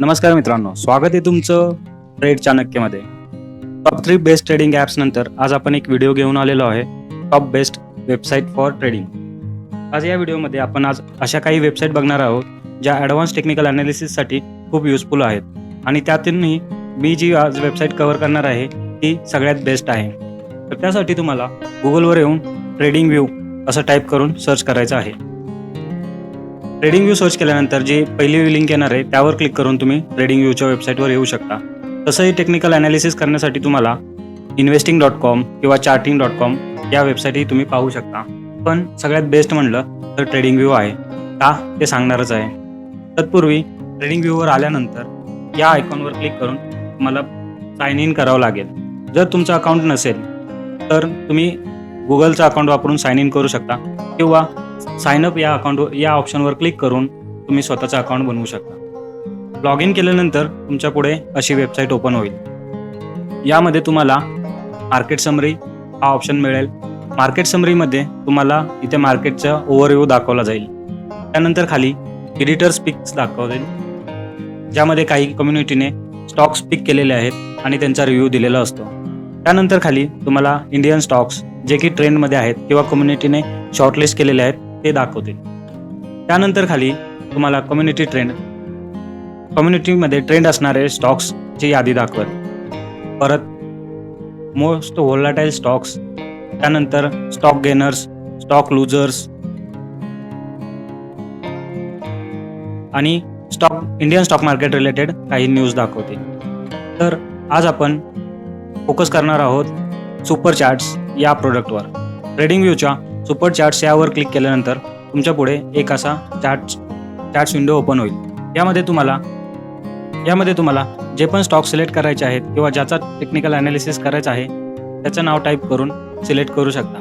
नमस्कार मित्रांनो स्वागत आहे तुमचं trade चाणक्यमध्ये. Top three best trading apps नंतर आज आपण एक व्हिडिओ घेऊन आलेलो आहे top best website for trading आज या व्हिडिओमध्ये आपण आज अशा काही वेबसाईट बघणार आहोत ज्या ॲडव्हान्स टेक्निकल अनालिसिससाठी खूप युजफुल आहेत. आणि त्यातूनही मी जी आज वेबसाईट कव्हर करणार आहे ती सगळ्यात बेस्ट आहे. तर त्यासाठी तुम्हाला गुगलवर येऊन ट्रेडिंग व्ह्यू असं टाईप करून सर्च करायचं आहे. ट्रेडिंग व्ह्यू सर्च केल्यानंतर जी पहिली लिंक येणार आहे त्यावर क्लिक करून तुम्ही ट्रेडिंग व्ह्यूच्या वेबसाईटवर येऊ शकता. तसंही टेक्निकल अनालिसिस करण्यासाठी तुम्हाला इन्व्हेस्टिंग डॉट कॉम किंवा चार्टिंग डॉट कॉम या वेबसाईटही तुम्ही पाहू शकता. पण सगळ्यात बेस्ट म्हणलं तर ट्रेडिंग व्ह्यू आहे. का? ते सांगणारच आहे. तत्पूर्वी ट्रेडिंग व्ह्यूवर आल्यानंतर या आयकॉनवर क्लिक करून तुम्हाला साइन इन करावं लागेल. जर तुमचं अकाउंट नसेल तर तुम्ही गुगलचं अकाउंट वापरून साइन इन करू शकता. किंवा साइन अप या अकाउंट या ऑप्शनवर क्लिक करून तुम्ही स्वतःचं अकाउंट बनवू शकता. लॉग इन केल्यानंतर तुमच्यापुढे अशी वेबसाईट ओपन होईल. यामध्ये तुम्हाला मार्केट समरी हा ऑप्शन मिळेल. मार्केट समरीमध्ये तुम्हाला इथे मार्केटचा ओव्हरव्ह्यू दाखवला जाईल. त्यानंतर खाली एडिटर पिक्स दाखवतील ज्यामध्ये काही कम्युनिटीने स्टॉक्स पिक केलेले आहेत आणि त्यांचा रिव्ह्यू दिलेला असतो. त्यानंतर खाली तुम्हाला इंडियन स्टॉक्स जे की ट्रेंडमध्ये आहेत किंवा कम्युनिटीने शॉर्टलिस्ट केलेले आहेत ते दाखवतील त्यानंतर खाली तुम्हाला कम्युनिटी ट्रेंड कम्युनिटीमध्ये ट्रेंड असणारे स्टॉक्सची यादी दाखवेल. परत मोस्ट व्होलाटाईल स्टॉक्स त्यानंतर स्टॉक गेनर्स स्टॉक लुजर्स आणि stock Indian stock market related काही न्यूज दाखवतील तर आज आपण फोकस करणार आहोत सुपर चार्ट्स या प्रोडक्टवर ट्रेडिंग व्ह्यूच्या सुपर चार्ट्स यावर क्लिक केल्यानंतर तुमच्यापुढे एक असा चार्ट्स चार्ट्स विंडो ओपन होईल. यामध्ये तुम्हाला यामध्ये तुम्हाला जे पण स्टॉक सिलेक्ट करायचे आहेत किंवा ज्याचा टेक्निकल ॲनालिसिस करायचा आहे त्याचं नाव टाईप करून सिलेक्ट करू शकता.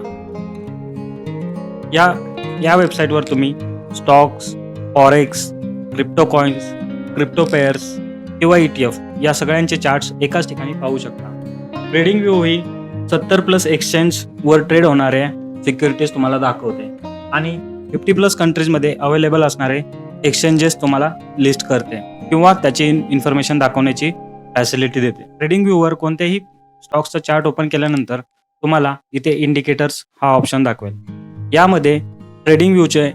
या या वेबसाईटवर तुम्ही stocks forex crypto coins crypto pairs किंवा ई टी एफ या सगळ्यांचे चार्ट्स एकाच ठिकाणी पाहू शकता. ट्रेडिंग व्यू ही सत्तर प्लस एक्सचेंजवर ट्रेड होणाऱ्या सिक्युरिटीज तुम्हाला दाखवते. आणि फिफ्टी प्लस कंट्रीजमध्ये अवेलेबल असणारे एक्सचेंजेस तुम्हाला लिस्ट करते. किंवा त्याची इन्फॉर्मेशन दाखवण्याची फॅसिलिटी देते. ट्रेडिंग व्ह्यूवर कोणत्याही स्टॉक्सचा चार्ट ओपन केल्यानंतर तुम्हाला इथे इंडिकेटर्स हा ऑप्शन दाखवेल. यामध्ये ट्रेडिंग व्ह्यूचे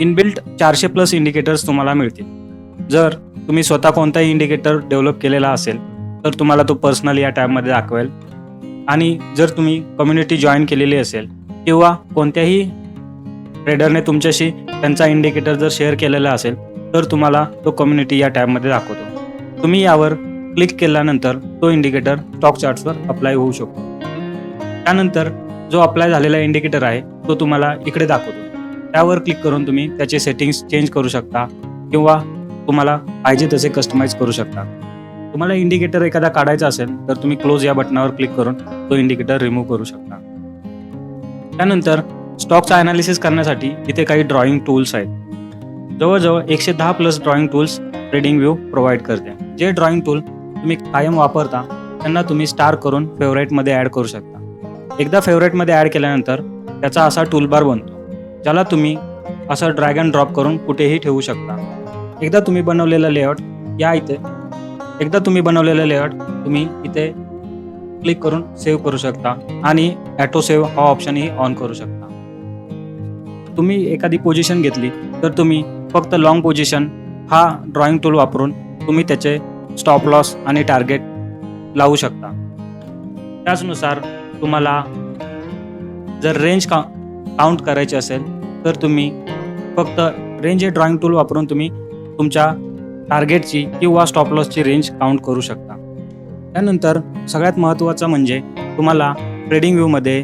इनबिल्ट चारशे प्लस इंडिकेटर्स तुम्हाला मिळतील. जर तुम्ही स्वतः कोणताही इंडिकेटर डेव्हलप केलेला असेल तर तुम्हाला तो पर्सनल या टॅबमध्ये दाखवेल. आणि जर तुम्ही कम्युनिटी जॉईन केलेली असेल किंवा कोणत्याही ट्रेडरने तुमच्याशी त्यांचा इंडिकेटर जर शेअर केलेला असेल तर तुम्हाला तो कम्युनिटी या टॅबमध्ये दाखवतो. तुम्ही यावर क्लिक केल्यानंतर तो इंडिकेटर स्टॉक चार्ट्सवर अप्लाय होऊ शकतो. त्यानंतर जो अप्लाय झालेला इंडिकेटर आहे तो तुम्हाला इकडे दाखवतो. त्यावर क्लिक करून तुम्ही त्याचे सेटिंग्स चेंज करू शकता किंवा तुम्हाला पाहिजे तसे कस्टमाइज करू शकता. तुम्हाला इंडिकेटर एखादा काढायचा असेल तर तुम्ही क्लोज या बटनावर क्लिक करून तो इंडिकेटर रिमूव्ह करू शकता. त्यानंतर स्टॉकचा अनालिसिस करण्यासाठी इथे काही ड्रॉइंग टूल्स आहेत. जवळजवळ एकशे दहा plus drawing tools trading view provide करते. जे ड्रॉइंग टूल तुम्ही कायम वापरता त्यांना तुम्ही स्टार करून फेवरेटमध्ये ॲड करू शकता. एकदा फेवरेटमध्ये ॲड केल्यानंतर त्याचा असा टूलबार बनतो ज्याला तुम्ही असं ड्रॅग अँड ड्रॉप करून कुठेही ठेवू शकता. एकदा तुम्ही बनवलेलं लेआउट या इथे. एकदा तुम्ही बनवलेलं लेआउट तुम्ही इथे क्लिक करून सेव्ह करू शकता आणि ॲटो सेव्ह हा ऑप्शनही ऑन करू शकता. तुम्ही एखादी पोझिशन घेतली तर तुम्ही फक्त लॉंग पोझिशन हा ड्रॉइंग टूल वापरून तुम्ही त्याचे स्टॉप लॉस आणि टार्गेट लावू शकता. त्याचनुसार तुम्हाला जर रेंज का काउंट करायची असेल तर तुम्ही फक्त रेंज हे ड्रॉइंग टूल वापरून तुम्ही तुमच्या टार्गेटची किंवा स्टॉप लॉसची रेंज काउंट करू शकता. त्यानंतर सगळ्यात महत्त्वाचं म्हणजे तुम्हाला ट्रेडिंग व्ह्यूमध्ये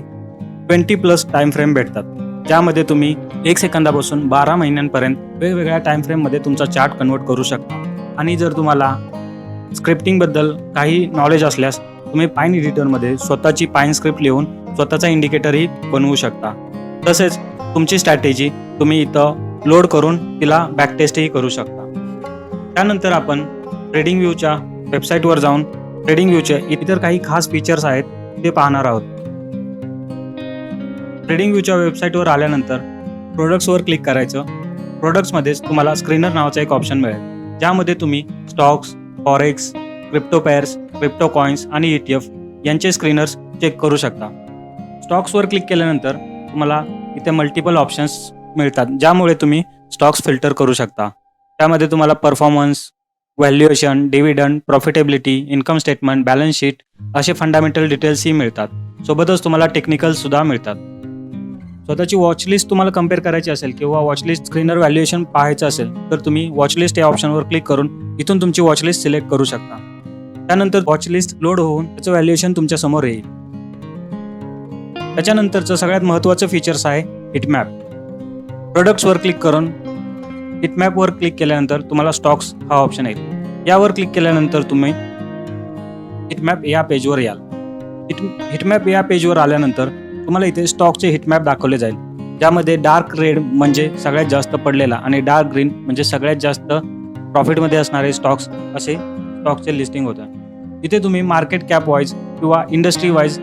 ट्वेंटी प्लस टाईम फ्रेम भेटतात. ज्यामध्ये तुम्ही एक सेकंदापासून बारा महिन्यांपर्यंत वेगवेगळ्या टाईम फ्रेममध्ये तुमचा चार्ट कन्वर्ट करू शकता. आणि जर तुम्हाला स्क्रिप्टिंगबद्दल काही नॉलेज असल्यास तुम्ही पाईन एडिटरमध्ये स्वतःची पाईन स्क्रिप्ट लिहून स्वतःचा इंडिकेटरही बनवू शकता. तसेच तुमची स्ट्रॅटेजी तुम्ही इथं लोड करून तिला बॅकटेस्टही करू शकता. त्यानंतर आपण ट्रेडिंग व्ह्यूच्या वेबसाईटवर जाऊन ट्रेडिंग व्ह्यूचे इतर काही खास फीचर्स आहेत ते पाहणार आहोत. ट्रेडिंग व्ह्यूच्या वेबसाईटवर आल्यानंतर प्रोडक्ट्सवर क्लिक करायचं. प्रोडक्ट्समध्येच तुम्हाला स्क्रीनर नावाचा एक ऑप्शन मिळेल. ज्यामध्ये तुम्ही stocks forex crypto pairs crypto coins आणि ई टी एफ यांचे स्क्रीनर्स चेक करू शकता. स्टॉक्सवर क्लिक केल्यानंतर तुम्हाला इथे मल्टिपल ऑप्शन्स मिळतात ज्यामुळे तुम्ही स्टॉक्स फिल्टर करू शकता. त्यामध्ये तुम्हाला performance valuation dividend profitability income statement balance sheet असे फंडामेंटल डिटेल्सही मिळतात. सोबतच तुम्हाला टेक्निकलसुद्धा मिळतात. स्वतःची वॉचलिस्ट तुम्हाला कंपेअर करायची असेल किंवा वॉचलिस्ट स्क्रीनर व्हॅल्युएशन पाहायचं असेल तर तुम्ही वॉचलिस्ट या ऑप्शनवर क्लिक करून इथून तुमची वॉचलिस्ट सिलेक्ट करू शकता. त्यानंतर वॉचलिस्ट लोड होऊन त्याचं व्हॅल्युएशन तुमच्यासमोर येईल. त्याच्यानंतरचं सगळ्यात महत्त्वाचं फीचर्स आहे हिटमॅप प्रोडक्ट्सवर क्लिक करून हिटमॅपवर क्लिक केल्यानंतर तुम्हाला स्टॉक्स हा ऑप्शन येईल. यावर क्लिक केल्यानंतर तुम्ही हिटमॅप या पेजवर याल. हिट हिटमॅप या पेजवर आल्यानंतर तुम्हाला इथे स्टॉकचे हिटमॅप दाखवले जाईल. ज्यामध्ये डार्क रेड म्हणजे सगळ्यात जास्त पडलेला आणि डार्क ग्रीन म्हणजे सगळ्यात जास्त प्रॉफिटमध्ये असणारे स्टॉक्स असे स्टॉकचे लिस्टिंग होतं इथे तुम्ही मार्केट कॅप वाईज किंवा इंडस्ट्री वाईज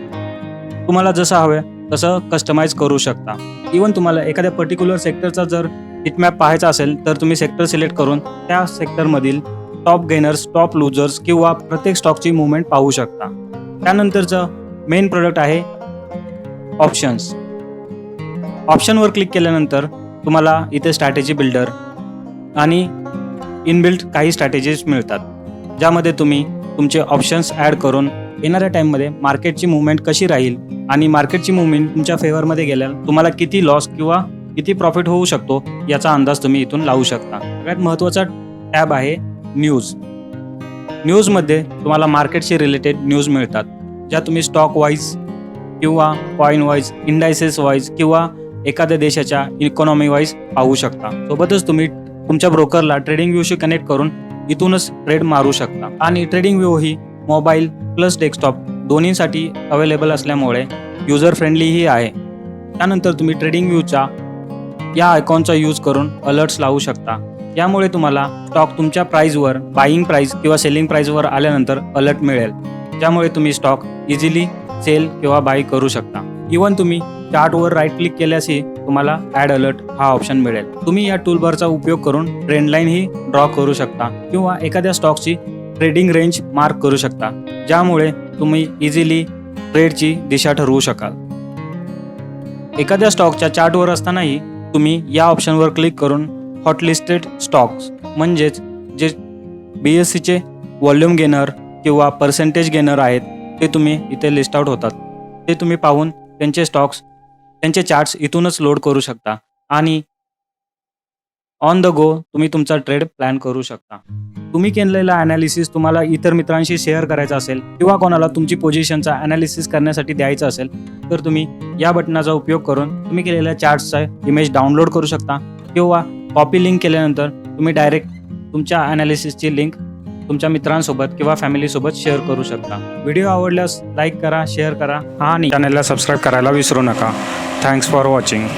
तुम्हाला जसं हवं तसं कस्टमाइज करू शकता. इवन तुम्हाला एखाद्या पर्टिक्युलर सेक्टरचा जर हिटमॅप पाहायचा असेल तर तुम्ही सेक्टर सिलेक्ट करून त्या सेक्टरमधील टॉप गेनर्स टॉप लुजर्स किंवा प्रत्येक स्टॉकची मुवमेंट पाहू शकता. त्यानंतरचं मेन प्रोडक्ट आहे ऑप्शन्स ऑप्शनवर क्लिक केल्यानंतर तुम्हाला इथे स्ट्रॅटेजी बिल्डर आणि इनबिल्ट काही स्ट्रॅटेजीज मिळतात. ज्यामध्ये तुम्ही तुमचे ऑप्शन्स ॲड करून येणाऱ्या टाईममध्ये मार्केटची मुवमेंट कशी राहील आणि मार्केटची मुवमेंट तुमच्या फेवरमध्ये गेल्यावर तुम्हाला किती लॉस किंवा किती प्रॉफिट होऊ शकतो याचा अंदाज तुम्ही इथून लावू शकता. सगळ्यात महत्त्वाचा टॅब आहे न्यूज. न्यूजमध्ये तुम्हाला मार्केटशी रिलेटेड न्यूज मिळतात ज्या तुम्ही स्टॉक वाईज किंवा कॉईन वाईज इंडायसेस वाईज किंवा एखाद्या देशाच्या इकॉनॉमी वाईज पाहू शकता. सोबतच तुम्ही तुमच्या ब्रोकरला ट्रेडिंग व्ह्यूशी कनेक्ट करून इथूनच ट्रेड मारू शकता. आणि ट्रेडिंग व्ह्यू ही मोबाईल प्लस डेस्कटॉप दोन्हीसाठी अवेलेबल असल्यामुळे युजर फ्रेंडलीही आहे. त्यानंतर तुम्ही ट्रेडिंग व्ह्यूच्या या आयकॉनचा यूज करून अलर्ट्स लावू शकता. यामुळे तुम्हाला स्टॉक तुमच्या प्राईजवर बाईंग प्राईज किंवा सेलिंग प्राईजवर आल्यानंतर अलर्ट मिळेल. ज्यामुळे तुम्ही स्टॉक इझिली सेल किंवा बाय करू शकता. इवन तुम्ही चार्टवर राईट क्लिक केल्यासही तुम्हाला ॲड अलर्ट हा ऑप्शन मिळेल. तुम्ही या टूलबारचा उपयोग करून ट्रेंडलाईनही ड्रॉ करू शकता किंवा एखाद्या स्टॉकची ट्रेडिंग रेंज मार्क करू शकता. ज्यामुळे तुम्ही इझिली ट्रेडची दिशा ठरवू शकाल. एखाद्या स्टॉकच्या चार्टवर असतानाही तुम्ही या ऑप्शनवर क्लिक करून हॉटलिस्टेड स्टॉक्स म्हणजेच जे बी एस सीचे व्हॉल्यूम गेनर किंवा पर्सेंटेज गेनर आहेत ते तुम्ही इथे लिस्ट आउट होतात. ते तुम्ही पाहून त्यांचे स्टॉक्स त्यांचे चार्ट्स इथूनच लोड करू शकता आणि ऑन द गो तुम्ही तुमचा ट्रेड प्लॅन करू शकता. तुम्ही केलेला अनालिसिस तुम्हाला इतर मित्रांशी शेअर करायचा असेल किंवा कोणाला तुमची पोझिशनचा अनालिसिस करण्यासाठी द्यायचा असेल तर तुम्ही या बटनाचा उपयोग करून तुम्ही केलेल्या चार्ट्सचा इमेज डाउनलोड करू शकता किंवा कॉपी लिंक केल्यानंतर तुम्ही डायरेक्ट तुमच्या अनालिसिसची लिंक तुमच्या मित्रांसोबत किंवा फॅमिलीसोबत शेअर करू शकता. व्हिडिओ आवडल्यास लाईक करा शेअर करा. आणि चॅनलला सबस्क्राईब करायला विसरू नका. Thanks for watching